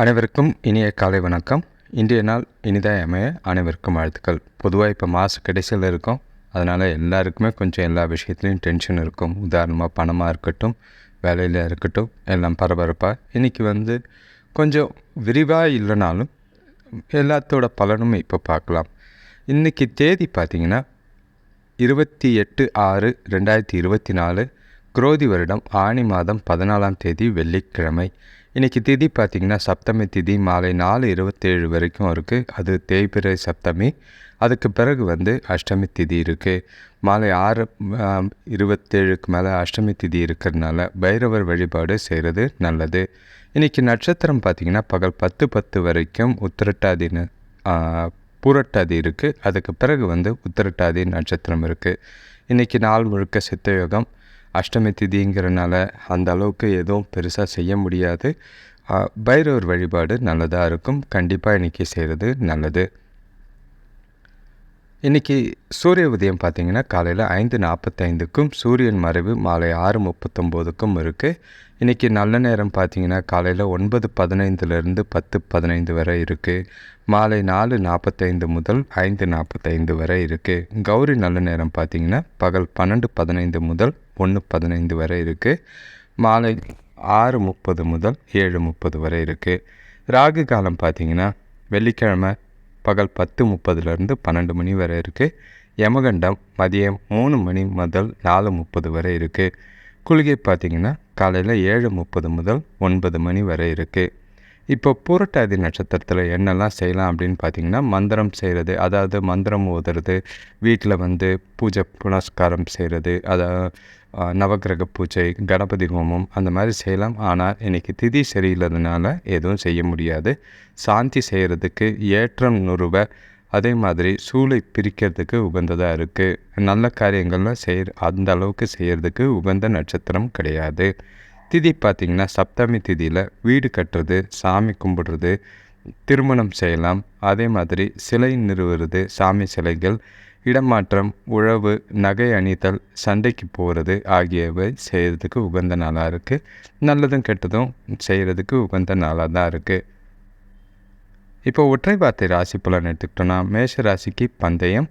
அனைவருக்கும் இனிய காலை வணக்கம். இன்றைய நாள் இனிதாக அமைய அனைவருக்கும் வாழ்த்துக்கள். பொதுவாக இப்போ மாத கடைசியில் இருக்கோம். அதனால் எல்லாருக்குமே கொஞ்சம் எல்லா விஷயத்துலையும் டென்ஷன் இருக்கும். உதாரணமாக பணமாக இருக்கட்டும் வேலையில் இருக்கட்டும் எல்லாம் பரபரப்பாக இன்றைக்கி வந்து கொஞ்சம் விரிவாக இல்லைனாலும் எல்லாத்தோட பலனும் இப்போ பார்க்கலாம். இன்றைக்கி தேதி பார்த்திங்கன்னா இருபத்தி எட்டு ஆறு ரெண்டாயிரத்தி இருபத்தி நாலு. குரோதி வருடம் ஆணி மாதம் பதினாலாம் தேதி வெள்ளிக்கிழமை. இன்றைக்கி திதி பார்த்திங்கன்னா சப்தமி திதி. மாலை நாலு இருபத்தேழு வரைக்கும் இருக்குது அது தேய்பிறை சப்தமி. அதுக்கு பிறகு வந்து அஷ்டமி திதி இருக்குது மாலை ஆறு இருபத்தேழுக்கு மேலே அஷ்டமி திதி இருக்கிறதுனால பைரவர் வழிபாடு செய்கிறது நல்லது. இன்றைக்கி நட்சத்திரம் பார்த்திங்கன்னா பகல் பத்து பத்து வரைக்கும் உத்திரட்டாதி பூரட்டாதி இருக்குது அதுக்கு பிறகு வந்து உத்திரட்டாதி நட்சத்திரம் இருக்குது இன்றைக்கி நாள் முழுக்க சித்தயோகம் அஷ்டமி திதிங்கிறனால அந்த அளவுக்கு எதுவும் பெருசாக செய்ய முடியாது. பைரவர் வழிபாடு நல்லதாக இருக்கும். கண்டிப்பாக இன்றைக்கி செய்கிறது நல்லது. இன்றைக்கி சூரிய உதயம் பார்த்திங்கன்னா காலையில் ஐந்து நாற்பத்தைந்துக்கும் சூரியன் மறைவு மாலை ஆறு முப்பத்தொம்போதுக்கும் இருக்குது இன்றைக்கி நல்ல நேரம் பார்த்தீங்கன்னா காலையில் ஒன்பது பதினைந்துலேருந்து பத்து பதினைந்து வரை இருக்குது மாலை நாலு நாற்பத்தைந்து முதல் ஐந்து நாற்பத்தைந்து வரை இருக்குது கௌரி நல்ல நேரம் பார்த்தீங்கன்னா பகல் பன்னெண்டு பதினைந்து முதல் ஒன்று பதினைந்து வரை இருக்குது மாலை ஆறு முப்பது முதல் ஏழு முப்பது வரை இருக்குது ராகு காலம் பார்த்தீங்கன்னா வெள்ளிக்கிழமை பகல் பத்து முப்பதுலேருந்து பன்னெண்டு மணி வரை இருக்குது யமகண்டம் மதியம் மூணு மணி முதல் நாலு முப்பது வரை இருக்குது குளிகை பார்த்திங்கன்னா காலையில் ஏழு முப்பது முதல் ஒன்பது மணி வரை இருக்குது இப்போ புரட்டாதி நட்சத்திரத்தில் என்னெல்லாம் செய்யலாம் அப்படின்னு பார்த்தீங்கன்னா மந்திரம் செய்கிறது அதாவது மந்திரம் ஓதுறது வீட்டில் வந்து பூஜை புனஸ்காரம் செய்கிறது அதாவது நவகிரக நவக்கிரக பூஜை கணபதி ஹோமம் அந்த மாதிரி செய்யலாம். ஆனால் இன்றைக்கி திதி சரியில்லாதனால எதுவும் செய்ய முடியாது. சாந்தி செய்கிறதுக்கு ஏற்றம் நுறுவ அதே மாதிரி சூளை பிரிக்கிறதுக்கு உகந்ததாக இருக்குது நல்ல காரியங்கள்லாம் செய் அந்த அளவுக்கு செய்கிறதுக்கு உகந்த நட்சத்திரம் கிடையாது. திதி பார்த்திங்கன்னா சப்தமி திதியில் வீடு கட்டுறது சாமி கும்பிடுறது திருமணம் செய்யலாம். அதே மாதிரி சிலை நிறுவுறது சாமி சிலைகள் இடமாற்றம் உழவு நகை அணிதல் சண்டைக்கு போகிறது ஆகியவை செய்கிறதுக்கு உகந்த நாளாக இருக்குது நல்லதும் கெட்டதும் செய்கிறதுக்கு உகந்த நாளாக தான் இருக்குது இப்போ ஒற்றை வார்த்தை ராசி பலன் எடுத்துக்கிட்டோன்னா மேஷ ராசிக்கு பந்தயம்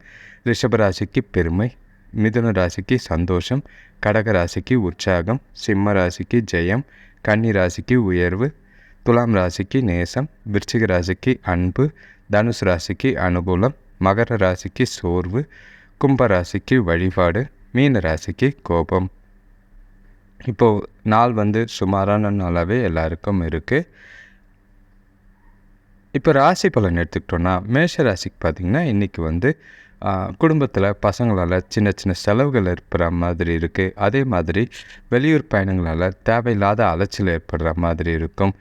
ரிஷப ராசிக்கு பெருமை மிதுன ராசிக்கு சந்தோஷம் கடக ராசிக்கு உற்சாகம் சிம்ம ராசிக்கு ஜெயம் கன்னி ராசிக்கு உயர்வு துலாம் ராசிக்கு நேசம் விருச்சிக ராசிக்கு அன்பு தனுசு ராசிக்கு அனுகூலம் மகர ராசிக்கு சோர்வு கும்ப ராசிக்கு வழிபாடு மீன ராசிக்கு கோபம். இப்போது நாள் வந்து சுமாரான நாளாகவே எல்லாருக்கும் இருக்குது இப்போ ராசி பலன் எடுத்துக்கிட்டோன்னா மேஷ ராசிக்கு பார்த்திங்கன்னா இன்றைக்கி வந்து குடும்பத்தில் பசங்களால் சின்ன சின்ன செலவுகள் ஏற்படுற மாதிரி இருக்குது அதே மாதிரி வெளியூர் பயணங்களால் தேவையில்லாத அலைச்சல் ஏற்படுற மாதிரி இருக்கும்.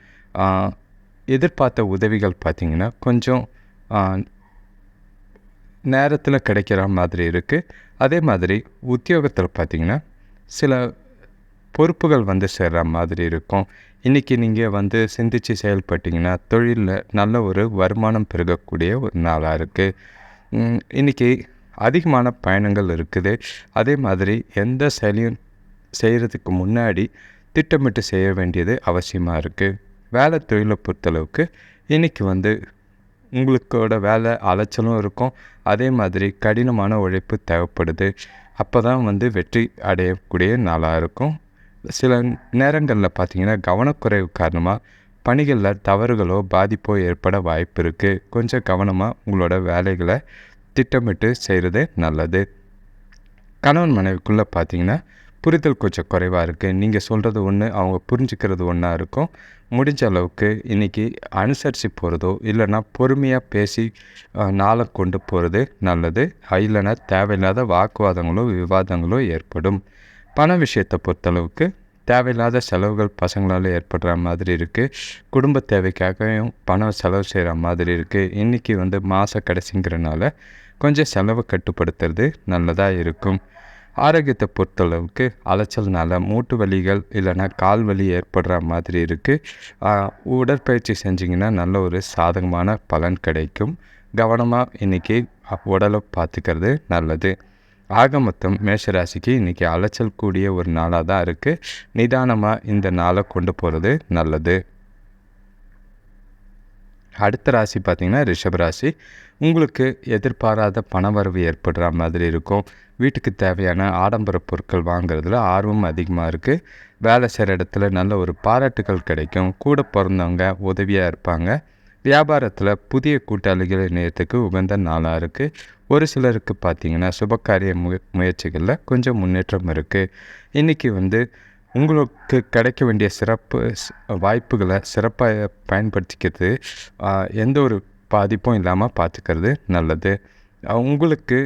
எதிர்பார்த்த உதவிகள் பார்த்திங்கன்னா கொஞ்சம் நேரத்தில் கிடைக்கிற மாதிரி இருக்குது அதே மாதிரி உத்தியோகத்தில் பார்த்திங்கன்னா சில பொறுப்புகள் வந்து சேர்ற மாதிரி இருக்கும். இன்றைக்கி நீங்கள் வந்து சிந்திச்சு செயல்பட்டிங்கன்னா தொழிலில் நல்ல ஒரு வருமானம் பெருகக்கூடிய ஒரு நாளாக இருக்குது இன்றைக்கி அதிகமான பயணங்கள் இருக்குது. அதே மாதிரி எந்த செயலையும் செய்கிறதுக்கு முன்னாடி திட்டமிட்டு செய்ய வேண்டியது அவசியமாக இருக்குது வேலை தொழிலை பொறுத்தளவுக்கு இன்றைக்கி வந்து உங்களுக்கோட வேலை அலைச்சலும் இருக்கும். அதே மாதிரி கடினமான உழைப்பு தேவைப்படுது. அப்போ தான் வந்து வெற்றி அடையக்கூடிய நாளாக இருக்கும். சில நேரங்களில் பார்த்திங்கன்னா கவனக்குறைவு காரணமாக பணிகளில் தவறுகளோ பாதிப்போ ஏற்பட வாய்ப்பு இருக்குது கொஞ்சம் கவனமாக உங்களோட வேலைகளை திட்டமிட்டு செய்கிறது நல்லது. கணவன் மனைவிக்குள்ளே பார்த்தீங்கன்னா புரிதல் கொஞ்சம் குறைவாக இருக்குது நீங்கள் சொல்கிறது ஒன்று அவங்க புரிஞ்சுக்கிறது ஒன்றா இருக்கும். முடிஞ்ச அளவுக்கு இன்றைக்கி அனுசரித்து போகிறதோ இல்லைன்னா பொறுமையாக பேசி நாளை கொண்டு போகிறது நல்லது. இல்லைன்னா தேவையில்லாத வாக்குவாதங்களோ விவாதங்களோ ஏற்படும். பண விஷயத்தை பொறுத்தளவுக்கு தேவையில்லாத செலவுகள் பசங்களால் ஏற்படுற மாதிரி இருக்குது குடும்ப தேவைக்காகவும் பணம் செலவு செய்கிற மாதிரி இருக்குது இன்றைக்கி வந்து மாத கடைசிங்கிறனால கொஞ்சம் செலவை கட்டுப்படுத்துறது நல்லதாக இருக்கும். ஆரோக்கியத்தை பொறுத்தளவுக்கு அலைச்சல்னால மூட்டு வலிகள் இல்லைன்னா கால் வலி ஏற்படுற மாதிரி இருக்குது உடற்பயிற்சி செஞ்சிங்கன்னா நல்ல ஒரு சாதகமான பலன் கிடைக்கும். கவனமாக இன்றைக்கி உடலை பார்த்துக்கிறது நல்லது. ஆக மொத்தம் மேஷராசிக்கு இன்றைக்கி அலைச்சல் கூடிய ஒரு நாளாக தான் இருக்குது நிதானமாக இந்த நாளை கொண்டு போகிறது நல்லது. அடுத்த ராசி பார்த்திங்கன்னா ரிஷப ராசி. உங்களுக்கு எதிர்பாராத பணவரவு ஏற்படுற மாதிரி இருக்கும். வீட்டுக்கு தேவையான ஆடம்பர பொருட்கள் வாங்குறதுல ஆர்வம் அதிகமாக இருக்குது வேலை செய்கிற இடத்துல நல்ல ஒரு பாராட்டுகள் கிடைக்கும். கூட பிறந்தவங்க உதவியாக இருப்பாங்க. வியாபாரத்தில் புதிய கூட்டாளிகளை இணையத்துக்கு உகந்த நாளாக இருக்குது ஒரு சிலருக்கு பார்த்திங்கன்னா சுபகாரிய முய முயற்சிகளில் கொஞ்சம் முன்னேற்றம் இருக்குது இன்றைக்கி வந்து உங்களுக்கு கிடைக்க வேண்டிய சிறப்பு வாய்ப்புகளை சிறப்பாக பயன்படுத்திக்கிறது எந்த ஒரு பாதிப்பும் இல்லாமல் பார்த்துக்கிறது நல்லது. உங்களுக்கு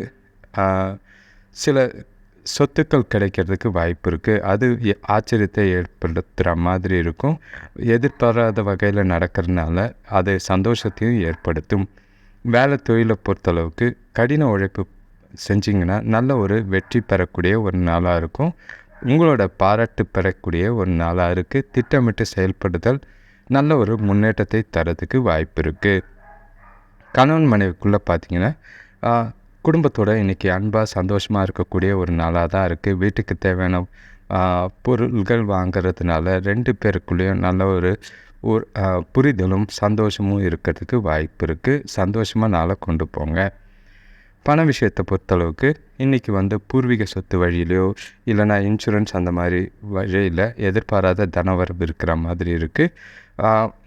சில சொத்துக்கள் கிடைக்கிறதுக்கு வாய்ப்பு இருக்குது அது ஆச்சரியத்தை ஏற்படுத்துகிற மாதிரி இருக்கும். எதிர்பாராத வகையில் நடக்கிறதுனால அது சந்தோஷத்தையும் ஏற்படுத்தும். வேலை தொழிலை பொறுத்தளவுக்கு கடின உழைப்பு செஞ்சிங்கன்னா நல்ல ஒரு வெற்றி பெறக்கூடிய ஒரு நாளாக இருக்கும். உங்களோட பாராட்டு பெறக்கூடிய ஒரு நாளாக இருக்குது திட்டமிட்டு செயல்படுதல் நல்ல ஒரு முன்னேற்றத்தை தரதுக்கு வாய்ப்பு இருக்குது கணவன் மனைவிக்குள்ளே பார்த்தீங்கன்னா குடும்பத்தோட இன்றைக்கி அன்பாக சந்தோஷமாக இருக்கக்கூடிய ஒரு நாளாக தான் இருக்குது வீட்டுக்கு தேவையான பொருள்கள் வாங்கிறதுனால ரெண்டு பேருக்குள்ளேயும் நல்ல ஒரு ஒரு புரிதலும் சந்தோஷமும் இருக்கிறதுக்கு வாய்ப்பு இருக்குது சந்தோஷமாக நாளை கொண்டு போங்க. பண விஷயத்தை பொறுத்தளவுக்கு இன்றைக்கி வந்து பூர்வீக சொத்து வழியிலையோ இல்லைனா இன்சூரன்ஸ் அந்த மாதிரி வழியில் எதிர்பாராத தனவரவு இருக்கிற மாதிரி இருக்குது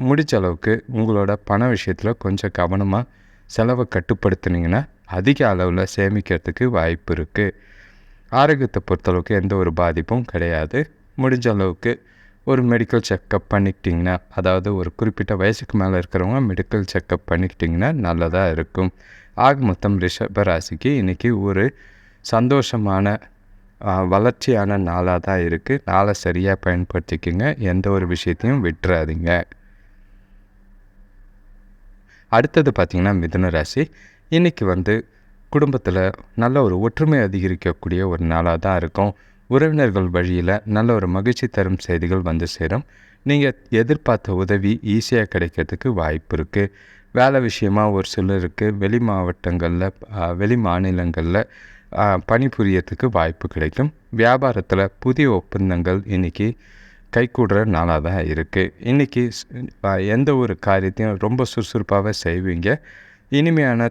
முடிச்ச அளவுக்கு உங்களோட பண விஷயத்தில் கொஞ்சம் கவனமாக செலவை கட்டுப்படுத்துனீங்கன்னா அதிக அளவில் சேமிக்கிறதுக்கு வாய்ப்பு இருக்குது ஆரோக்கியத்தை பொறுத்தளவுக்கு எந்த ஒரு பாதிப்பும் கிடையாது. முடிஞ்ச அளவுக்கு ஒரு மெடிக்கல் செக்கப் பண்ணிக்கிட்டிங்கன்னா அதாவது ஒரு குறிப்பிட்ட வயசுக்கு மேலே இருக்கிறவங்க மெடிக்கல் செக்கப் பண்ணிக்கிட்டிங்கன்னா நல்லதாக இருக்கும். ஆக மொத்தம் ரிஷபராசிக்கு இன்றைக்கி ஒரு சந்தோஷமான வளர்ச்சியான நாளாக தான் இருக்குது நாளை சரியாக பயன்படுத்திக்கிங்க. எந்த ஒரு விஷயத்தையும் விட்டுறாதீங்க. அடுத்தது பார்த்திங்கன்னா மிதுன ராசி. இன்றைக்கி வந்து குடும்பத்தில் நல்ல ஒரு ஒற்றுமை அதிகரிக்கக்கூடிய ஒரு நாளாக தான் இருக்கும். உறவினர்கள் வழியில் நல்ல ஒரு மகிழ்ச்சி தரும் செய்திகள் வந்து சேரும். நீங்கள் எதிர்பார்த்த உதவி ஈஸியாக கிடைக்கிறதுக்கு வாய்ப்பு இருக்குது வேலை விஷயமாக ஒரு சிலருக்கு வெளி மாவட்டங்களில் வெளி மாநிலங்களில் பணிபுரியறதுக்கு வாய்ப்பு கிடைக்கும். வியாபாரத்தில் புதிய ஒப்பந்தங்கள் இன்றைக்கி கைகூடுற நாளாக தான் இருக்குது இன்றைக்கி எந்த ஒரு காரியத்தையும் ரொம்ப சுறுசுறுப்பாக செய்வீங்க. இனிமையான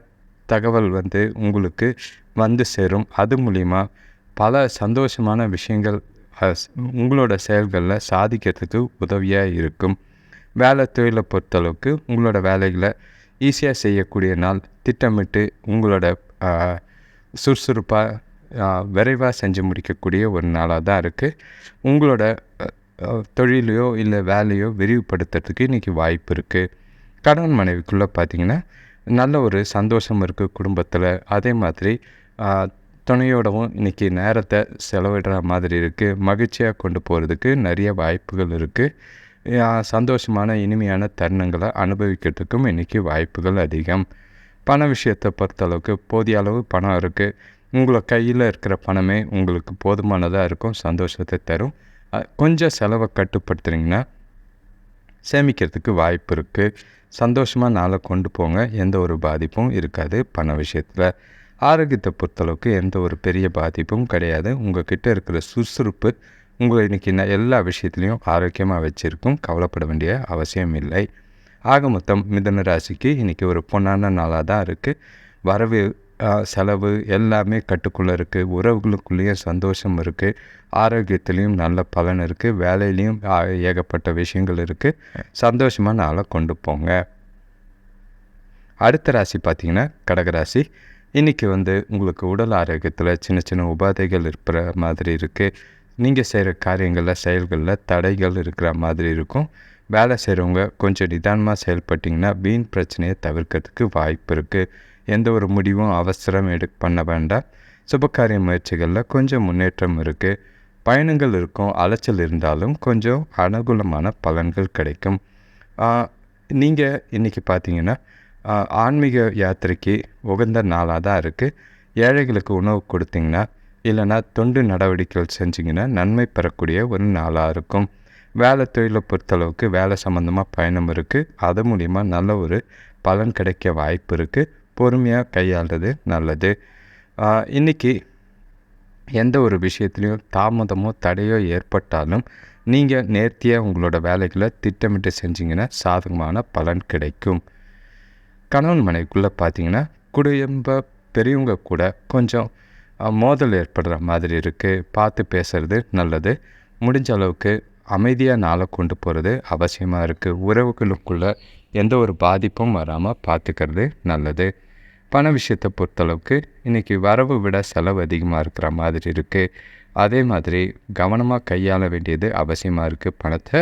தகவல் வந்து உங்களுக்கு வந்து சேரும். அது மூலிமா பல சந்தோஷமான விஷயங்கள் உங்களோட செயல்களில் சாதிக்கிறதுக்கு உதவியாக இருக்கும். வேலை தொழிலை பொறுத்தளவுக்கு உங்களோட வேலைகளை ஈஸியாக செய்யக்கூடிய நாள். திட்டமிட்டு உங்களோட சுறுசுறுப்பாக விரைவாக செஞ்சு முடிக்கக்கூடிய ஒரு நாளாக தான் இருக்குது உங்களோட தொழிலையோ இல்லை வேலையோ விரிவுபடுத்துறதுக்கு இன்றைக்கி வாய்ப்பு இருக்குது கணவன் மனைவிக்குள்ளே பார்த்திங்கன்னா நல்ல ஒரு சந்தோஷம் இருக்குது குடும்பத்தில். அதே மாதிரி துணையோடவும் இன்றைக்கி நேரத்தை செலவிடுற மாதிரி இருக்குது மகிழ்ச்சியாக கொண்டு போகிறதுக்கு நிறைய வாய்ப்புகள் இருக்குது சந்தோஷமான இனிமையான தருணங்களை அனுபவிக்கிறதுக்கும் இன்றைக்கி வாய்ப்புகள் அதிகம். பண விஷயத்தை பொறுத்தளவுக்கு போதிய அளவு பணம் இருக்குது உங்களை கையில் இருக்கிற பணமே உங்களுக்கு போதுமானதாக இருக்கும் சந்தோஷத்தை தரும். கொஞ்சம் செலவை கட்டுப்படுத்துறீங்கன்னா சேமிக்கிறதுக்கு வாய்ப்பு இருக்குது சந்தோஷமாக நாளை கொண்டு போங்க. எந்த ஒரு பாதிப்பும் இருக்காது பண விஷயத்தில். ஆரோக்கியத்தை பொறுத்தளவுக்கு எந்த ஒரு பெரிய பாதிப்பும் கிடையாது. உங்கள் கிட்டே இருக்கிற சுறுசுறுப்பு உங்களை இன்றைக்கி எல்லா விஷயத்துலையும் ஆரோக்கியமாக வச்சுருக்கும். கவலைப்பட வேண்டிய அவசியம் இல்லை. ஆக மொத்தம் மிதன ராசிக்கு இன்றைக்கி ஒரு பொன்னான நாளாக தான் இருக்குது வரவு செலவு எல்லாமே கட்டுக்குள்ளே இருக்குது உறவுகளுக்குள்ளேயும் சந்தோஷம் இருக்குது ஆரோக்கியத்துலேயும் நல்ல பலன் இருக்குது வேலையிலையும் ஏகப்பட்ட விஷயங்கள் இருக்குது சந்தோஷமாக நாளை கொண்டு போங்க. அடுத்த ராசி பார்த்திங்கன்னா கடகராசி இன்றைக்கி வந்து உங்களுக்கு உடல் ஆரோக்கியத்தில் சின்ன சின்ன உபாதைகள் இருக்கிற மாதிரி இருக்குது நீங்கள் செய்கிற காரியங்களில் செயல்களில் தடைகள் இருக்கிற மாதிரி இருக்கும். வேலை செய்கிறவங்க கொஞ்சம் நிதானமாக செயல்பட்டிங்கன்னா வீண் பிரச்சனையை தவிர்க்கிறதுக்கு வாய்ப்பு இருக்குது எந்த ஒரு முடிவும் அவசரம் எடு பண்ண வேண்டாம். சுபகாரிய முயற்சிகளில் கொஞ்சம் முன்னேற்றம் இருக்குது பயணங்கள் இருக்கும் அலைச்சல் இருந்தாலும் கொஞ்சம் அனுகூலமான பலன்கள் கிடைக்கும். நீங்கள் இன்றைக்கி பார்த்தீங்கன்னா ஆன்மீக யாத்திரைக்கு உகந்த நாளாக தான் இருக்குது ஏழைகளுக்கு உணவு கொடுத்தீங்கன்னா இல்லைனா தொண்டு நடவடிக்கைகள் செஞ்சிங்கன்னா நன்மை பெறக்கூடிய ஒரு நாளாக இருக்கும். வேலை தொழிலை பொறுத்தளவுக்கு வேலை சம்மந்தமாக பயணம் இருக்குது அது மூலிமா நல்ல ஒரு பலன் கிடைக்க வாய்ப்பு இருக்குது பொறுமையாக கையாளுறது நல்லது. இன்றைக்கி எந்த ஒரு விஷயத்துலையும் தாமதமோ தடையோ ஏற்பட்டாலும் நீங்கள் நேர்த்தியாக உங்களோட வேலைகளை திட்டமிட்டு செஞ்சிங்கன்னா சாதகமான பலன் கிடைக்கும். கணவன் மனைவிக்குள்ளே பார்த்தீங்கன்னா குடும்ப பெரியவங்க கூட கொஞ்சம் மோதல் ஏற்படுற மாதிரி இருக்குது பார்த்து பேசுறது நல்லது. முடிஞ்ச அளவுக்கு அமைதியாக நாளை கொண்டு போகிறது அவசியமாக இருக்குது உறவுகளுக்குள்ளே எந்த ஒரு பாதிப்பும் வராமல் பார்த்துக்கிறது நல்லது. பண விஷயத்தை பொறுத்தளவுக்கு இன்றைக்கி வரவு விட செலவு அதிகமாக இருக்கிற மாதிரி இருக்குது அதே மாதிரி கவனமாக கையாள வேண்டியது அவசியமாக இருக்குது பணத்தை.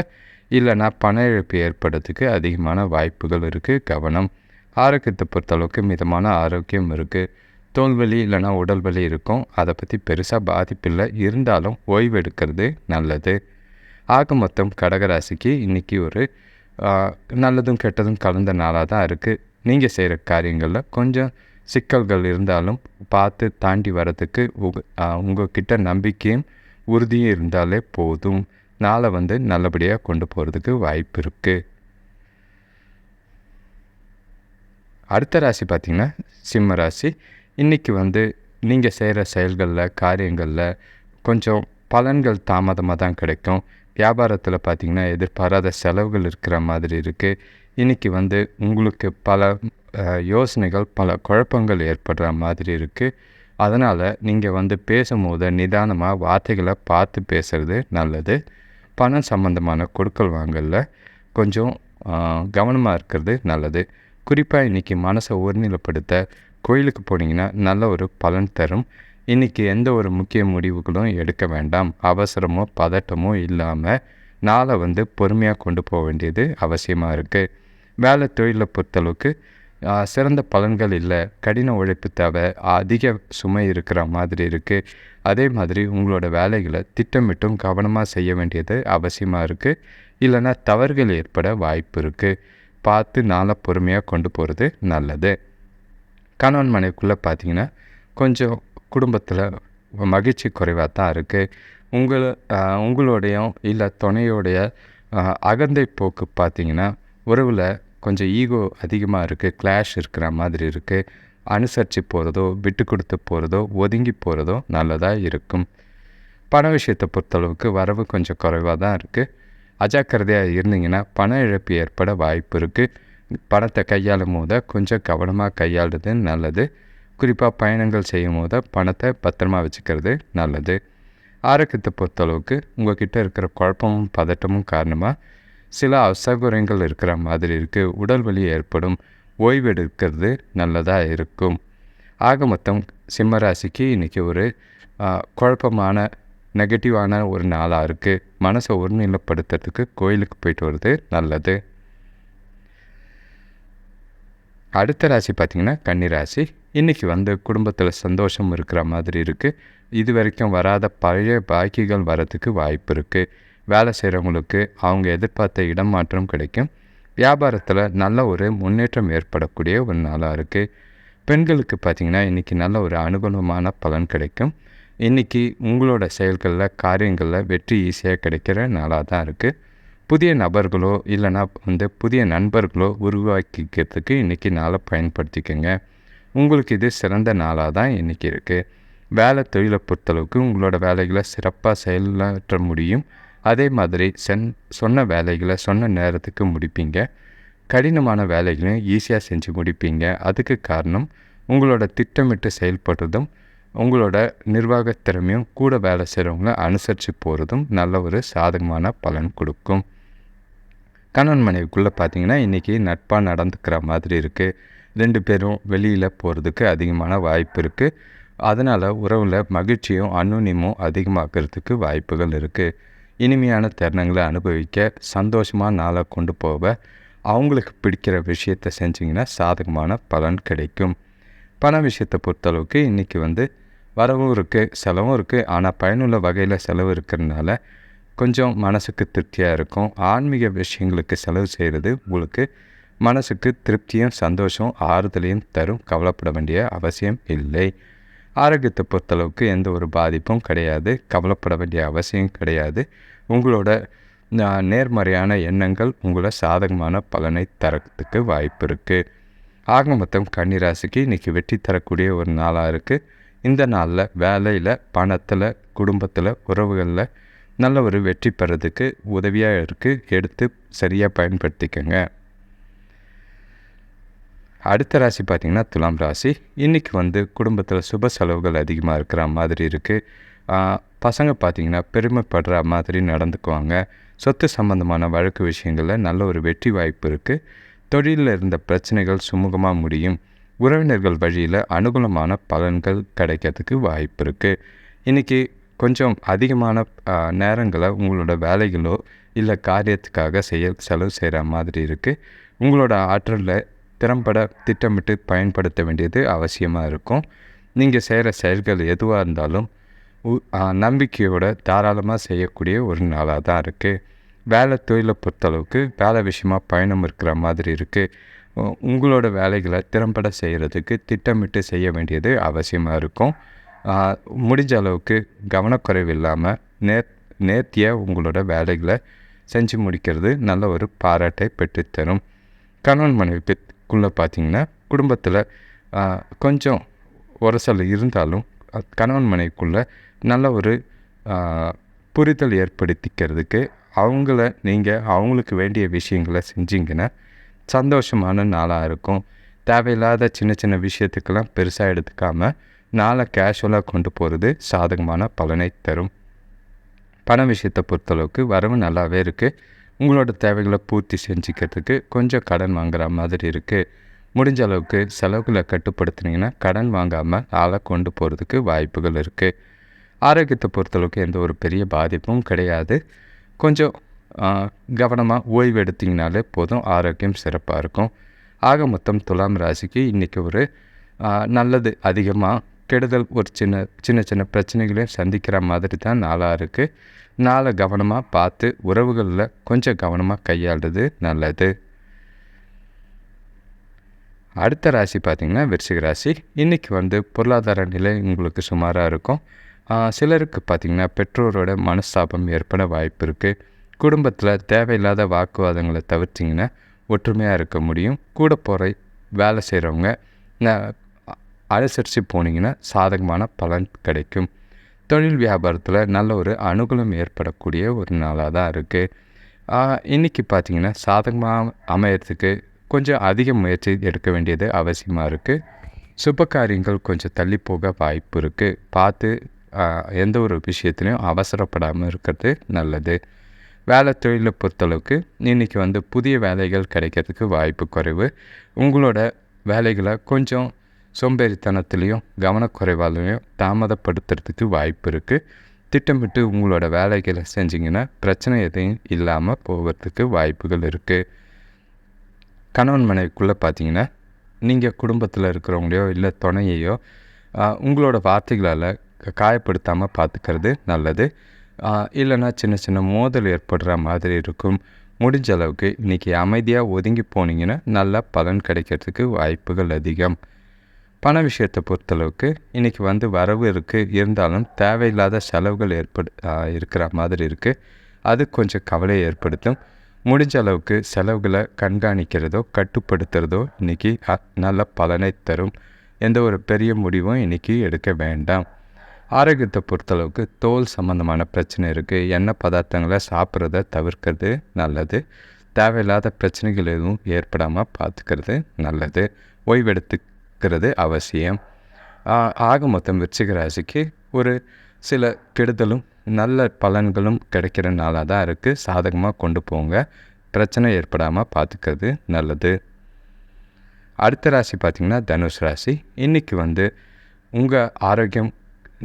இல்லைன்னா பண இழப்பு ஏற்படுறதுக்கு அதிகமான வாய்ப்புகள் இருக்குது கவனம். ஆரோக்கியத்தை பொறுத்தளவுக்கு மிதமான ஆரோக்கியம் இருக்குது தோல்வலி இல்லைன்னா உடல் வலி இருக்கும். அதை பற்றி பெருசாக பாதிப்பில்லை இருந்தாலும் ஓய்வு எடுக்கிறது நல்லது. ஆக மொத்தம் கடகராசிக்கு இன்றைக்கி ஒரு நல்லதும் கெட்டதும் கலந்த நாளாக தான் இருக்குது நீங்கள் செய்கிற காரியங்களில் கொஞ்சம் சிக்கல்கள் இருந்தாலும் பார்த்து தாண்டி வர்றதுக்கு உங்க உங்ககிட்ட நம்பிக்கையும் உறுதியும் இருந்தாலே போதும். நாளை வந்து நல்லபடியாக கொண்டு போகிறதுக்கு வாய்ப்பு இருக்குது அடுத்த ராசி பார்த்திங்கன்னா சிம்ம ராசி. இன்றைக்கி வந்து நீங்கள் செய்கிற செயல்களில் காரியங்களில் கொஞ்சம் பலன்கள் தாமதமாக தான் கிடைக்கும். வியாபாரத்தில் பார்த்திங்கன்னா எதிர்பாராத செலவுகள் இருக்கிற மாதிரி இருக்குது இன்றைக்கி வந்து உங்களுக்கு பல யோசனைகள் பல குழப்பங்கள் ஏற்படுற மாதிரி இருக்குது அதனால் நீங்கள் வந்து பேசும்போது நிதானமாக வார்த்தைகளை பார்த்து பேசுகிறது நல்லது. பணம் சம்மந்தமான கொடுக்கல் வாங்கலில் கொஞ்சம் கவனமாக இருக்கிறது நல்லது. குறிப்பாக இன்றைக்கி மனசை ஒருநிலைப்படுத்த கோயிலுக்கு போனீங்கன்னா நல்ல ஒரு பலன் தரும். இன்றைக்கி எந்த ஒரு முக்கிய முடிவுகளும் எடுக்க வேண்டாம். அவசரமோ பதட்டமோ இல்லாமல் நாளை வந்து பொறுமையாக கொண்டு போக வேண்டியது அவசியமாக இருக்குது வேலை தொழிலை பொறுத்தளவுக்கு சிறந்த பலன்கள் இல்லை. கடின உழைப்பு தேவை. அதிக சுமை இருக்கிற மாதிரி இருக்குது அதே மாதிரி உங்களோட வேலைகளை திட்டமிட்டும் கவனமாக செய்ய வேண்டியது அவசியமாக இருக்குது இல்லைன்னா தவறுகள் ஏற்பட வாய்ப்பு இருக்குது பார்த்து நாளை பொறுமையாக கொண்டு போகிறது நல்லது. கணவன் மனைவிக்குள்ளே பார்த்தீங்கன்னா கொஞ்சம் குடும்பத்தில் மகிழ்ச்சி குறைவாக தான் இருக்குது உங்களை ஆஹ், உங்களுடையும் இல்லை துணையோடைய அகந்தை போக்கு பார்த்தீங்கன்னா உறவில் கொஞ்சம் ஈகோ அதிகமாக இருக்குது கிளாஷ் இருக்கிற மாதிரி இருக்குது அனுசரித்து போகிறதோ விட்டு கொடுத்து போகிறதோ ஒதுங்கி போகிறதோ நல்லதாக இருக்கும். பண விஷயத்தை பொறுத்தளவுக்கு வரவு கொஞ்சம் குறைவாக தான் இருக்குது அஜாக்கிரதையாக இருந்தீங்கன்னா பண இழப்பு ஏற்பட வாய்ப்பு இருக்குது பணத்தை கையாளும் போது கொஞ்சம் கவனமாக கையாளுறது நல்லது. குறிப்பாக பயணங்கள் செய்யும் போது பணத்தை பத்திரமா வச்சுக்கிறது நல்லது. ஆரோக்கியத்தை பொறுத்தளவுக்கு உங்ககிட்ட இருக்கிற குழப்பமும் பதட்டமும் காரணமாக சில அசௌகரியங்கள் இருக்கிற மாதிரி இருக்குது உடல் வலி ஏற்படும். ஓய்வு எடுக்கிறது நல்லதாக இருக்கும். ஆக மொத்தம் சிம்ம ராசிக்கு இன்றைக்கி ஒரு குழப்பமான நெகட்டிவான ஒரு நாளாக இருக்குது மனசை ஒருநிலைப்படுத்துறதுக்கு கோயிலுக்கு போயிட்டு வர்றது நல்லது. அடுத்த ராசி பார்த்திங்கன்னா கன்னி ராசி இன்றைக்கி வந்து குடும்பத்தில் சந்தோஷம் இருக்கிற மாதிரி இருக்குது இது வரைக்கும் வராத பழைய பாக்கிகள் வரதுக்கு வாய்ப்பு இருக்குது வேலை செய்கிறவங்களுக்கு அவங்க எதிர்பார்த்த இடமாற்றம் கிடைக்கும். வியாபாரத்தில் நல்ல ஒரு முன்னேற்றம் ஏற்படக்கூடிய ஒரு நாளாக இருக்குது பெண்களுக்கு பார்த்திங்கன்னா இன்றைக்கி நல்ல ஒரு அனுகூலமான பலன் கிடைக்கும். இன்றைக்கி உங்களோட செயல்களில் காரியங்களில் வெற்றி ஈஸியாக கிடைக்கிற நாளாக தான் இருக்குது புதிய நபர்களோ இல்லைன்னா வந்து புதிய நண்பர்களோ உருவாக்கிக்கிறதுக்கு இன்றைக்கி நாளை பயன்படுத்திக்கோங்க. உங்களுக்கு இது சிறந்த நாளாக தான் இன்றைக்கி இருக்குது வேலை தொழிலை பொறுத்தளவுக்கு உங்களோட வேலைகளை சிறப்பாக செயலாற்ற முடியும். அதே மாதிரி சென் சொன்ன வேலைகளை சொன்ன நேரத்துக்கு முடிப்பீங்க. கடினமான வேலைகளையும் ஈஸியாக செஞ்சு முடிப்பீங்க. அதுக்கு காரணம் உங்களோட திட்டமிட்டு செயல்படுறதும் உங்களோட நிர்வாக திறமையும் கூட வேலை செய்கிறவங்கள அனுசரித்து போகிறதும் நல்ல ஒரு சாதகமான பலன் கொடுக்கும். கணவன் மனைவிக்குள்ளே பார்த்தீங்கன்னா இன்றைக்கி நட்பாக நடந்துக்கிற மாதிரி இருக்குது ரெண்டு பேரும் வெளியில் போகிறதுக்கு அதிகமான வாய்ப்பு இருக்குது அதனால் உறவில் மகிழ்ச்சியும் அன்னுனியமும் அதிகமாக்கிறதுக்கு வாய்ப்புகள் இருக்குது இனிமையான தருணங்களை அனுபவிக்க சந்தோஷமாக நாளை கொண்டு போக அவங்களுக்கு பிடிக்கிற விஷயத்தை செஞ்சிங்கன்னா சாதகமான பலன் கிடைக்கும். பண விஷயத்தை பொறுத்தளவுக்கு இன்றைக்கி வந்து வரவும் இருக்குது செலவும் இருக்குது ஆனால் பயனுள்ள வகையில் செலவு இருக்கிறதுனால கொஞ்சம் மனசுக்கு திருப்தியாக இருக்கும். ஆன்மீக விஷயங்களுக்கு செலவு செய்கிறது உங்களுக்கு மனசுக்கு திருப்தியும் சந்தோஷம் ஆறுதலையும் தரும். கவலைப்பட வேண்டிய அவசியம் இல்லை. ஆரோக்கியத்தை பொறுத்தளவுக்கு எந்த ஒரு பாதிப்பும் கிடையாது. கவலைப்பட வேண்டிய அவசியம் கிடையாது. உங்களோட நேர்மறையான எண்ணங்கள் உங்களை சாதகமான பலனை தரத்துக்கு வாய்ப்பு இருக்குது ஆக மொத்தம் கன்னிராசிக்கு இன்றைக்கி வெற்றி தரக்கூடிய ஒரு நாளாக இருக்குது இந்த நாளில் வேலையில் பணத்தில் குடும்பத்தில் உறவுகளில் நல்ல ஒரு வெற்றி பெறதுக்கு உதவியாக இருக்குது எடுத்து சரியாக பயன்படுத்திக்கங்க. அடுத்த ராசி பார்த்திங்கன்னா துலாம் ராசி. இன்றைக்கி வந்து குடும்பத்தில் சுப செலவுகள் அதிகமாக இருக்கிற மாதிரி இருக்குது பசங்க பார்த்திங்கன்னா பெருமைப்படுற மாதிரி நடந்துக்குவாங்க. சொத்து சம்பந்தமான வழக்கு விஷயங்களில் நல்ல ஒரு வெற்றி வாய்ப்பு இருக்குது தொழிலில் இருந்த பிரச்சனைகள் சுமூகமாக முடியும். உறவினர்கள் வழியில் அனுகூலமான பலன்கள் கிடைக்கிறதுக்கு வாய்ப்பு இருக்குது இன்றைக்கி கொஞ்சம் அதிகமான நேரங்களை உங்களோட வேலைகளோ இல்லை காரியத்துக்காக செய்ய செலவு செய்கிற மாதிரி இருக்குது உங்களோட ஆற்றலில் திறம்பட திட்டமிட்டு பயன்படுத்த வேண்டியது அவசியமாக இருக்கும். நீங்கள் செய்கிற செயல்கள் எதுவாக இருந்தாலும் நம்பிக்கையோட தாராளமாக செய்யக்கூடிய ஒரு நாளாக தான் இருக்குது வேலை தொழிலை பொறுத்தளவுக்கு வேலை விஷயமாக பயணம் இருக்கிற மாதிரி இருக்குது உங்களோட வேலைகளை திறம்பட செய்கிறதுக்கு திட்டமிட்டு செய்ய வேண்டியது அவசியமாக இருக்கும். முடிஞ்ச அளவுக்கு கவனக்குறைவு இல்லாமல் நேர் நேர்த்தியாக உங்களோட வேலைகளை செஞ்சு முடிக்கிறது நல்ல ஒரு பாராட்டை பெற்றுத்தரும். கணவன் குள்ளே பார்த்திங்கன்னா குடும்பத்தில் கொஞ்சம் உரசல் இருந்தாலும் கணவன் மனைவிக்குள்ளே நல்ல ஒரு புரிதல் ஏற்படுத்திக்கிறதுக்கு அவங்கள நீங்கள் அவங்களுக்கு வேண்டிய விஷயங்களை செஞ்சிங்கன்னா சந்தோஷமான நாளாக இருக்கும். தேவையில்லாத சின்ன சின்ன விஷயத்துக்கெல்லாம் பெருசாக எடுத்துக்காமல் நாளை கேஷுவலாக கொண்டு போகிறது சாதகமான பலனை தரும். பண விஷயத்தை பொறுத்தளவுக்கு வரவு நல்லாவே இருக்குது உங்களோட தேவைகளை பூர்த்தி செஞ்சுக்கிறதுக்கு கொஞ்சம் கடன் வாங்குகிற மாதிரி இருக்குது முடிஞ்ச அளவுக்கு செலவுகளை கட்டுப்படுத்துனீங்கன்னா கடன் வாங்காமல் ஆளை கொண்டு போகிறதுக்கு வாய்ப்புகள் இருக்குது ஆரோக்கியத்தை பொறுத்தளவுக்கு எந்த ஒரு பெரிய பாதிப்பும் கிடையாது. கொஞ்சம் கவனமாக ஓய்வு எடுத்திங்கனாலே போதும் ஆரோக்கியம் சிறப்பாக இருக்கும். ஆக மொத்தம் துலாம் ராசிக்கு இன்றைக்கி ஒரு நல்லது அதிகமாக கெடுதல் ஒரு சின்ன சின்ன சின்ன பிரச்சனைகளையும் சந்திக்கிற மாதிரி தான் நாளாக இருக்குது நாளை கவனமாக பார்த்து உறவுகளில் கொஞ்சம் கவனமாக கையாளுறது நல்லது. அடுத்த ராசி பார்த்திங்கன்னா விருச்சிக ராசி. இன்றைக்கி வந்து பொருளாதார நிலை உங்களுக்கு சுமாராக இருக்கும். சிலருக்கு பார்த்திங்கன்னா பெற்றோரோட மனஸ்தாபம் ஏற்பட வாய்ப்பு இருக்குது குடும்பத்தில் தேவையில்லாத வாக்குவாதங்களை தவிர்த்திங்கன்னா ஒற்றுமையாக இருக்க முடியும். கூட போகிற வேலை செய்கிறவங்க அனுசரித்து போனீங்கன்னா சாதகமான பலன் கிடைக்கும். தொழில் வியாபாரத்தில் நல்ல ஒரு அனுகூலம் ஏற்படக்கூடிய ஒரு நாளாக தான் இருக்குது இன்றைக்கி பார்த்திங்கன்னா சாதகமாக அமையறதுக்கு கொஞ்சம் அதிக முயற்சி எடுக்க வேண்டியது அவசியமாக இருக்குது சுப காரியங்கள் கொஞ்சம் தள்ளி போக வாய்ப்பு இருக்குது பார்த்து எந்த ஒரு விஷயத்துலையும் அவசரப்படாமல் இருக்கிறது நல்லது. வேலை தொழிலை பொறுத்தளவுக்கு இன்றைக்கி வந்து புதிய வேலைகள் கிடைக்கிறதுக்கு வாய்ப்பு குறைவு. உங்களோட வேலைகளை கொஞ்சம் சோம்பேறித்தனத்துலேயும் கவனக்குறைவாலையும் தாமதப்படுத்துறதுக்கு வாய்ப்பு இருக்குது திட்டமிட்டு உங்களோட வேலைகளை செஞ்சிங்கன்னா பிரச்சனை எதையும் இல்லாமல் போகிறதுக்கு வாய்ப்புகள் இருக்குது கணவன் மனைவிக்குள்ளே பார்த்தீங்கன்னா நீங்கள் குடும்பத்தில் இருக்கிறவங்களையோ இல்லை துணையையோ உங்களோட வார்த்தைகளால் காயப்படுத்தாமல் பார்த்துக்கிறது நல்லது. இல்லைன்னா சின்ன சின்ன மோதல் ஏற்படுற மாதிரி இருக்கும். முடிஞ்ச அளவுக்கு இன்றைக்கி அமைதியாக ஒதுங்கி போனீங்கன்னா நல்ல பலன் கிடைக்கிறதுக்கு வாய்ப்புகள் அதிகம். பண விஷயத்தை பொறுத்தளவுக்கு இன்றைக்கி வந்து வரவு இருக்குது இருந்தாலும் தேவையில்லாத செலவுகள் ஏற்படு இருக்கிற மாதிரி இருக்குது அது கொஞ்சம் கவலையை ஏற்படுத்தும். முடிஞ்ச அளவுக்கு செலவுகளை கண்காணிக்கிறதோ கட்டுப்படுத்துகிறதோ இன்றைக்கி நல்ல பலனை தரும். எந்த ஒரு பெரிய முடிவும் இன்றைக்கி எடுக்க வேண்டாம். ஆரோக்கியத்தை பொறுத்தளவுக்கு தோல் சம்மந்தமான பிரச்சனை இருக்குது எண்ணெய் பதார்த்தங்களை சாப்பிட்றத தவிர்க்கிறது நல்லது. தேவையில்லாத பிரச்சனைகள் எதுவும் ஏற்படாமல் பார்த்துக்கிறது நல்லது. ஓய்வெடுத்து ஓய்வெடுத்துக்கிறது அவசியம். ஆக மொத்தம் விருச்சிக ராசிக்கு ஒரு சில கெடுதலும் நல்ல பலன்களும் கிடைக்கிற நாளாக தான் இருக்குது சாதகமாக கொண்டு போங்க. பிரச்சனை ஏற்படாமல் பார்த்துக்கிறது நல்லது. அடுத்த ராசி பார்த்திங்கன்னா தனுஷ் ராசி. இன்றைக்கி வந்து உங்கள் ஆரோக்கியம்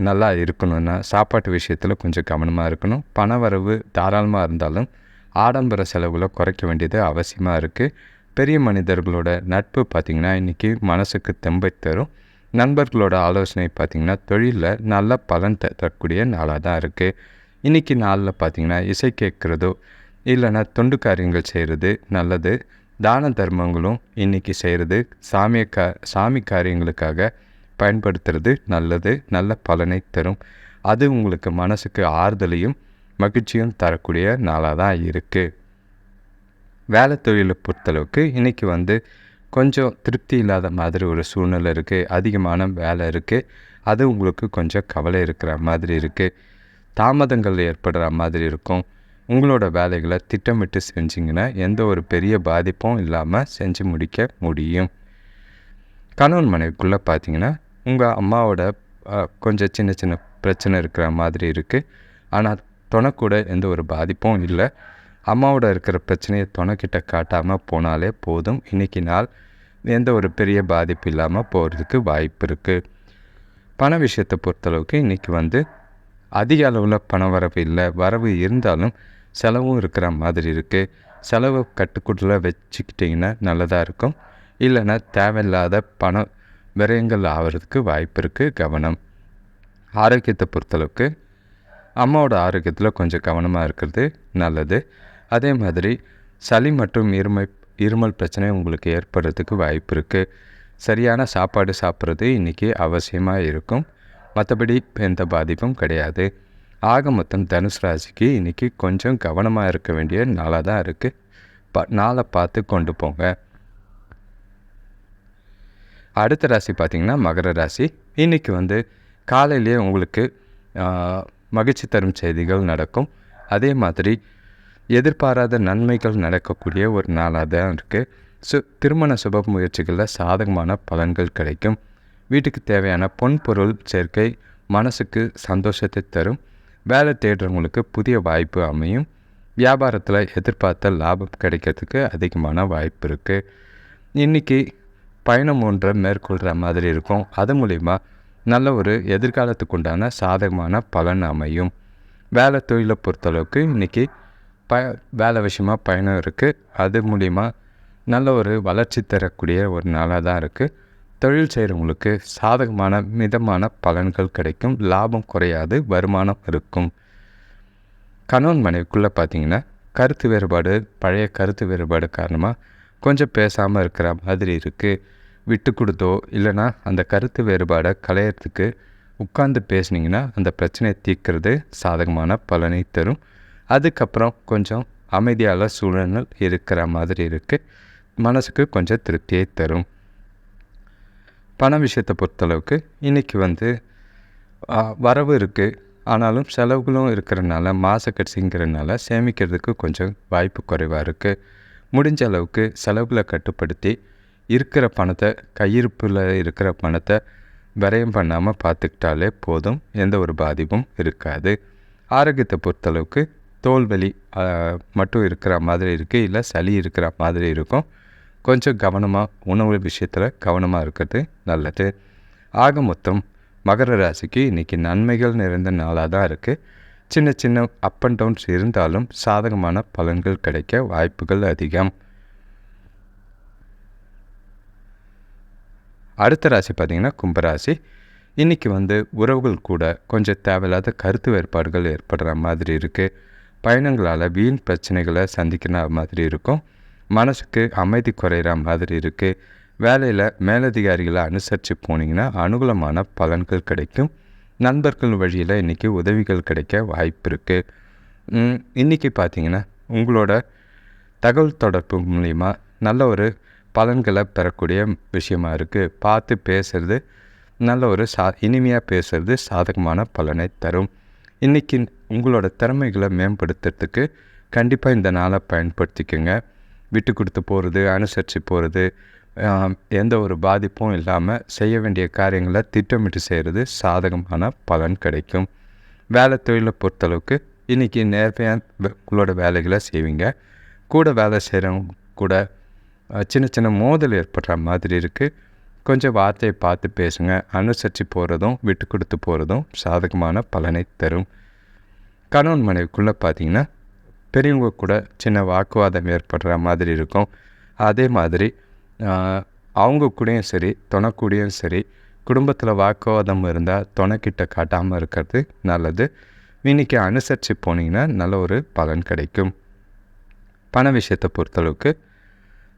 நல்லா இருக்கணும்னா சாப்பாட்டு விஷயத்தில் கொஞ்சம் கவனமாக இருக்கணும். பண வரவு தாராளமாக இருந்தாலும் ஆடம்பர செலவில் குறைக்க வேண்டியது அவசியமாக இருக்குது பெரிய மனிதர்களோட நட்பு பார்த்திங்கன்னா இன்றைக்கி மனசுக்கு தெம்பை தரும். நண்பர்களோட ஆலோசனை பார்த்திங்கன்னா தொழிலில் நல்ல பலன் தரக்கூடிய நாளாக தான் இருக்குது இன்றைக்கி நாளில் பார்த்திங்கன்னா இசை கேட்குறதோ இல்லைன்னா தொண்டு காரியங்கள் செய்கிறது நல்லது. தான தர்மங்களும் இன்றைக்கி செய்கிறது சாமிய கா சாமி காரியங்களுக்காக பயன்படுத்துறது நல்லது நல்ல பலனை தரும். அது உங்களுக்கு மனசுக்கு ஆறுதலையும் மகிழ்ச்சியும் தரக்கூடிய நாளாக தான் இருக்குது வேலை தொழிலை பொறுத்தளவுக்கு இன்றைக்கி வந்து கொஞ்சம் திருப்தி இல்லாத மாதிரி ஒரு சூழ்நிலை இருக்குது அதிகமான வேலை இருக்குது அது உங்களுக்கு கொஞ்சம் கவலை இருக்கிற மாதிரி இருக்குது தாமதங்கள் ஏற்படுற மாதிரி இருக்கும். உங்களோட வேலைகளை திட்டமிட்டு செஞ்சிங்கன்னா எந்த ஒரு பெரிய பாதிப்பும் இல்லாமல் செஞ்சு முடிக்க முடியும். கணவன் மனைவிக்குள்ளே பார்த்தீங்கன்னா உங்கள் அம்மாவோட கொஞ்சம் சின்ன சின்ன பிரச்சனை இருக்கிற மாதிரி இருக்குது ஆனால் தொணக்கூட எந்த ஒரு பாதிப்பும் இல்லை. அம்மாவோட இருக்கிற பிரச்சனையை துணைக்கிட்ட காட்டாமல் போனாலே போதும். இன்றைக்கி நாள் எந்த ஒரு பெரிய பாதிப்பு இல்லாமல் போகிறதுக்கு வாய்ப்பு இருக்குது பண விஷயத்தை பொறுத்தளவுக்கு இன்றைக்கி வந்து அதிக அளவில் பண வரவு இல்லை. வரவு இருந்தாலும் செலவும் இருக்கிற மாதிரி இருக்குது செலவு கட்டுக்குள்ள வச்சுக்கிட்டிங்கன்னா நல்லதாக இருக்கும். இல்லைன்னா தேவையில்லாத பண விரயங்கள் ஆகிறதுக்கு வாய்ப்பு இருக்குது கவனம். ஆரோக்கியத்தை பொறுத்தளவுக்கு அம்மாவோட ஆரோக்கியத்தில் கொஞ்சம் கவனமாக இருக்கிறது நல்லது. அதே மாதிரி சளி மற்றும் இருமை இருமல் பிரச்சனை உங்களுக்கு ஏற்படுறதுக்கு வாய்ப்பு இருக்குது சரியான சாப்பாடு சாப்பிட்றது இன்றைக்கி அவசியமாக இருக்கும். மற்றபடி எந்த பாதிப்பும் கிடையாது. ஆக மொத்தம் தனுசு ராசிக்கு இன்றைக்கி கொஞ்சம் கவனமாக இருக்க வேண்டிய நாளாக தான் இருக்குது ப நாளை பார்த்து கொண்டு போங்க. அடுத்த ராசி பார்த்திங்கன்னா மகர ராசி. இன்றைக்கி வந்து காலையிலேயே உங்களுக்கு மகிழ்ச்சி தரும் செய்திகள் நடக்கும். அதே மாதிரி எதிர்பாராத நன்மைகள் நடக்கக்கூடிய ஒரு நாளாக தான் இருக்குது சு திருமண சுப முயற்சிகளில் சாதகமான பலன்கள் கிடைக்கும். வீட்டுக்கு தேவையான பொன் பொருள் சேர்க்கை மனசுக்கு சந்தோஷத்தை தரும். வேலை தேடுறவங்களுக்கு புதிய வாய்ப்பு அமையும். வியாபாரத்தில் எதிர்பார்த்த லாபம் கிடைக்கிறதுக்கு அதிகமான வாய்ப்பு இருக்குது இன்றைக்கி பயணம் ஒன்றை மேற்கொள்கிற மாதிரி இருக்கும். அது மூலிமா நல்ல ஒரு எதிர்காலத்துக்கு உண்டான சாதகமான பலன் அமையும். வேலை தொழிலை பொறுத்தளவுக்கு இன்றைக்கி ப வேலை விஷயமா பயணம் இருக்குது அது மூலிமா நல்ல ஒரு வளர்ச்சி தரக்கூடிய ஒரு நாளாக தான் இருக்குது தொழில் செய்கிறவங்களுக்கு சாதகமான மிதமான பலன்கள் கிடைக்கும். லாபம் குறையாது வருமானம் இருக்கும். கணவன் மனைவிக்குள்ளே பார்த்தீங்கன்னா கருத்து வேறுபாடு பழைய கருத்து வேறுபாடு காரணமாக கொஞ்சம் பேசாமல் இருக்கிற மாதிரி இருக்குது விட்டு கொடுத்தோ இல்லைன்னா அந்த கருத்து வேறுபாடை களையறதுக்கு உட்கார்ந்து பேசுனீங்கன்னா அந்த பிரச்சனையை தீர்க்கிறது சாதகமான பலனை தரும். அதுக்கப்புறம் கொஞ்சம் அமைதியான சூழல் இருக்கிற மாதிரி இருக்குது மனசுக்கு கொஞ்சம் திருப்தியை தரும். பண விஷயத்தை பொறுத்தளவுக்கு இன்றைக்கி வந்து வரவு இருக்குது ஆனாலும் செலவுகளும் இருக்கிறனால மாத கடைசிங்கிறனால சேமிக்கிறதுக்கு கொஞ்சம் வாய்ப்பு குறைவாக இருக்குது முடிஞ்ச அளவுக்கு செலவுகளை கட்டுப்படுத்தி இருக்கிற பணத்தை கையிருப்பில் இருக்கிற பணத்தை விரயம் பண்ணாமல் பார்த்துக்கிட்டாலே போதும். எந்த ஒரு பாதிப்பும் இருக்காது. ஆரோக்கியத்தை பொறுத்தளவுக்கு தோல்வலி மட்டும் இருக்கிற மாதிரி இருக்குது இல்லை சளி இருக்கிற மாதிரி இருக்கும். கொஞ்சம் கவனமாக உணவு விஷயத்தில் கவனமாக இருக்கிறது நல்லது. ஆக மொத்தம் மகர ராசிக்கு இன்றைக்கி நன்மைகள் நிறைந்த நாளாக தான் இருக்குது சின்ன சின்ன அப் அண்ட் டவுன்ஸ் இருந்தாலும் சாதகமான பலன்கள் கிடைக்க வாய்ப்புகள் அதிகம். அடுத்த ராசி பார்த்திங்கன்னா கும்பராசி. இன்றைக்கி வந்து உறவுகள் கூட கொஞ்சம் தேவையில்லாத கருத்து வேறுபாடுகள் ஏற்படுற மாதிரி இருக்குது பயணங்களால் வீண் பிரச்சனைகளை சந்திக்கிற மாதிரி இருக்கும். மனசுக்கு அமைதி குறையிற மாதிரி இருக்குது வேலையில் மேலதிகாரிகளை அனுசரித்து போனீங்கன்னா அனுகூலமான பலன்கள் கிடைக்கும். நண்பர்கள் வழியில் இன்றைக்கி உதவிகள் கிடைக்க வாய்ப்பு இருக்குது இன்றைக்கி பார்த்தீங்கன்னா உங்களோட தகவல் தொடர்பு மூலிமா நல்ல ஒரு பலன்களை பெறக்கூடிய விஷயமா இருக்குது பார்த்து பேசுறது நல்ல ஒரு சா இனிமையாக பேசுறது சாதகமான பலனை தரும். இன்றைக்கி உங்களோட திறமைகளை மேம்படுத்துறதுக்கு கண்டிப்பாக இந்த நாளை பயன்படுத்திக்கோங்க. விட்டு கொடுத்து போகிறது அனுசரித்து போகிறது எந்த ஒரு பாதிப்பும் இல்லாமல் செய்ய வேண்டிய காரியங்களை திட்டமிட்டு செய்கிறது சாதகமான பலன் கிடைக்கும். வேலை தொழிலை பொறுத்தளவுக்கு இன்றைக்கி நேர்மையாக உங்களோட வேலைகளை செய்வீங்க. கூட வேலை செய்கிறவங்க கூட சின்ன சின்ன மோதல் ஏற்படுற மாதிரி இருக்குது கொஞ்சம் வார்த்தையை பார்த்து பேசுங்க. அனுசரித்து போகிறதும் விட்டு கொடுத்து போகிறதும் சாதகமான பலனை தரும். கணவன் மனைவிக்குள்ளே பார்த்தீங்கன்னா பெரியவங்க கூட சின்ன வாக்குவாதம் ஏற்படுற மாதிரி இருக்கும். அதே மாதிரி அவங்க கூடயும் சரி துணைக்கூடியும் சரி குடும்பத்தில் வாக்குவாதம் இருந்தால் துணைக்கிட்ட காட்டாமல் இருக்கிறது நல்லது. இன்னைக்கு அனுசரித்து போனீங்கன்னா நல்ல ஒரு பலன் கிடைக்கும். பண விஷயத்தை பொறுத்தளவுக்கு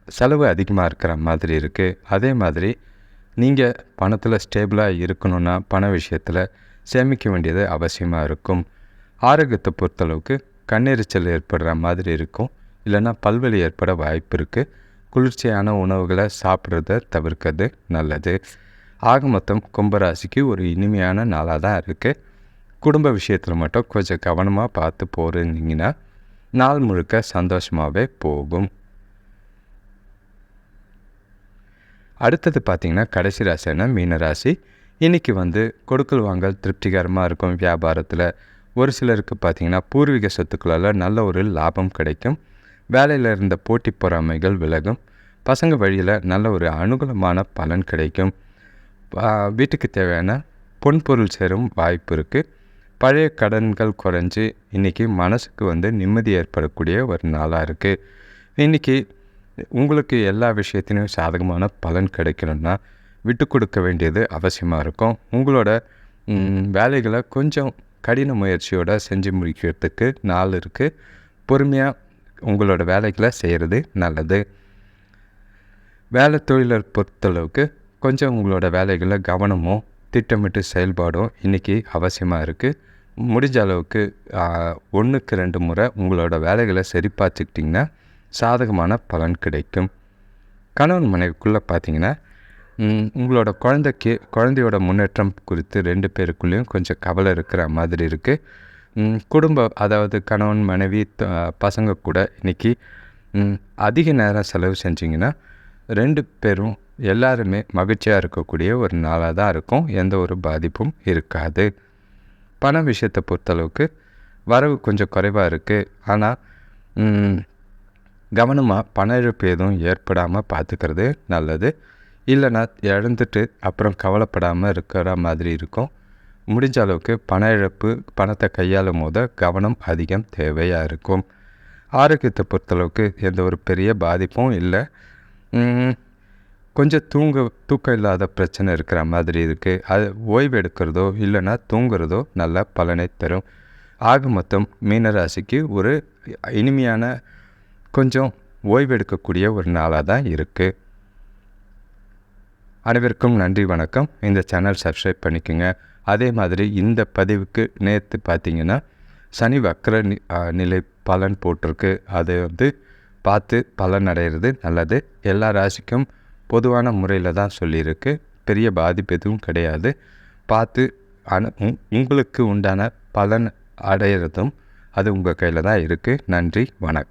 செலவு அதிகமாக இருக்கிற மாதிரி இருக்குது அதே மாதிரி நீங்கள் பணத்தில் ஸ்டேபிளாக இருக்கணும்னா பண விஷயத்தில் சேமிக்க வேண்டியது அவசியமாக இருக்கும். ஆரோக்கியத்தை பொறுத்தளவுக்கு கண்ணெரிச்சல் ஏற்படுற மாதிரி இருக்கும். இல்லைன்னா பல்வலி ஏற்பட வாய்ப்பு இருக்குது குளிர்ச்சியான உணவுகளை சாப்பிட்றத தவிர்க்கிறது நல்லது. ஆக மொத்தம் கும்பராசிக்கு ஒரு இனிமையான நாளாக தான் இருக்குது குடும்ப விஷயத்தில் மட்டும் கொஞ்சம் கவனமாக பார்த்து போகிறீங்கன்னா நாள் முழுக்க சந்தோஷமாகவே போகும். அடுத்தது பார்த்திங்கன்னா கடைசி ராசியான மீனராசி. இன்றைக்கி வந்து கொடுக்கல் வாங்கல் திருப்திகரமாக இருக்கும். வியாபாரத்தில் ஒரு சிலருக்கு பார்த்திங்கன்னா பூர்வீக சொத்துக்களால் நல்ல ஒரு லாபம் கிடைக்கும். வேலையில் இருந்த போட்டி பொறாமைகள் விலகும். பசங்க வழியில் நல்ல ஒரு அனுகூலமான பலன் கிடைக்கும். வீட்டுக்கு தேவையான பொன்பொருள் சேரும் வாய்ப்பு இருக்குது பழைய கடன்கள் குறைஞ்சி இன்றைக்கி மனசுக்கு வந்து நிம்மதி ஏற்படக்கூடிய ஒரு நாளாக இருக்குது இன்றைக்கி உங்களுக்கு எல்லா விஷயத்திலையும் சாதகமான பலன் கிடைக்கணும்னா விட்டு கொடுக்க வேண்டியது அவசியமாக இருக்கும். உங்களோட வேலைகளை கொஞ்சம் கடின முயற்சியோடு செஞ்சு முடிக்கிறதுக்கு நாள் இருக்குது பொறுமையாக உங்களோட வேலைகளை செய்கிறது நல்லது. வேலை தொழிலர் பொறுத்தளவுக்கு கொஞ்சம் உங்களோட வேலைகளை கவனமும் திட்டமிட்டு செயல்பாடும் இன்றைக்கி அவசியமாக இருக்குது முடிஞ்ச அளவுக்கு ஒன்றுக்கு ரெண்டு முறை உங்களோட வேலைகளை சரி பார்த்துக்கிட்டிங்கன்னா சாதகமான பலன் கிடைக்கும். கணவன் மனைவிக்குள்ளே பார்த்தீங்கன்னா உங்களோட குழந்தைக்கு குழந்தையோட முன்னேற்றம் குறித்து ரெண்டு பேருக்குள்ளேயும் கொஞ்சம் கவலை இருக்கிற மாதிரி இருக்குது குடும்ப அதாவது கணவன் மனைவி பசங்க கூட இன்றைக்கி அதிக நேரம் செலவு செஞ்சிங்கன்னா ரெண்டு பேரும் எல்லாருமே மகிழ்ச்சியாக இருக்கக்கூடிய ஒரு நாளாக தான் இருக்கும். எந்த ஒரு பாதிப்பும் இருக்காது. பண விஷயத்தை பொறுத்தளவுக்கு வரவு கொஞ்சம் குறைவாக இருக்குது ஆனால் கவனமாக பண இழப்பு எதுவும் ஏற்படாமல் பார்த்துக்கிறது நல்லது. இல்லைனா இழந்துட்டு அப்புறம் கவலைப்படாமல் இருக்கிற மாதிரி இருக்கும். முடிஞ்ச அளவுக்கு பண இழப்பு பணத்தை கையாளும் போது கவனம் அதிகம் தேவையாக இருக்கும். ஆரோக்கியத்தை பொறுத்தளவுக்கு எந்த ஒரு பெரிய பாதிப்பும் இல்லை. கொஞ்சம் தூங்க தூக்கம் இல்லாத பிரச்சனை இருக்கிற மாதிரி இருக்குது அது ஓய்வு எடுக்கிறதோ இல்லைன்னா தூங்குறதோ நல்ல பலனை தரும். ஆக மொத்தம் மீனராசிக்கு ஒரு இனிமையான கொஞ்சம் ஓய்வு எடுக்கக்கூடிய ஒரு நாளாக தான் இருக்குது அனைவருக்கும் நன்றி வணக்கம். இந்த சேனல் சப்ஸ்கிரைப் பண்ணிக்கோங்க. அதே மாதிரி இந்த பதிவுக்கு நேற்று பார்த்தீங்கன்னா சனி வக்கர நிலை பலன் போட்டிருக்கு. அது வந்து பார்த்து பலன் அடைகிறது நல்லது. எல்லா ராசிக்கும் பொதுவான முறையில் தான் சொல்லியிருக்கு. பெரிய பாதிப்பு எதுவும் கிடையாது. பார்த்து அனு உங்களுக்கு உண்டான பலன் அடையிறதும் அது உங்கள் கையில் தான் இருக்குது நன்றி வணக்கம்.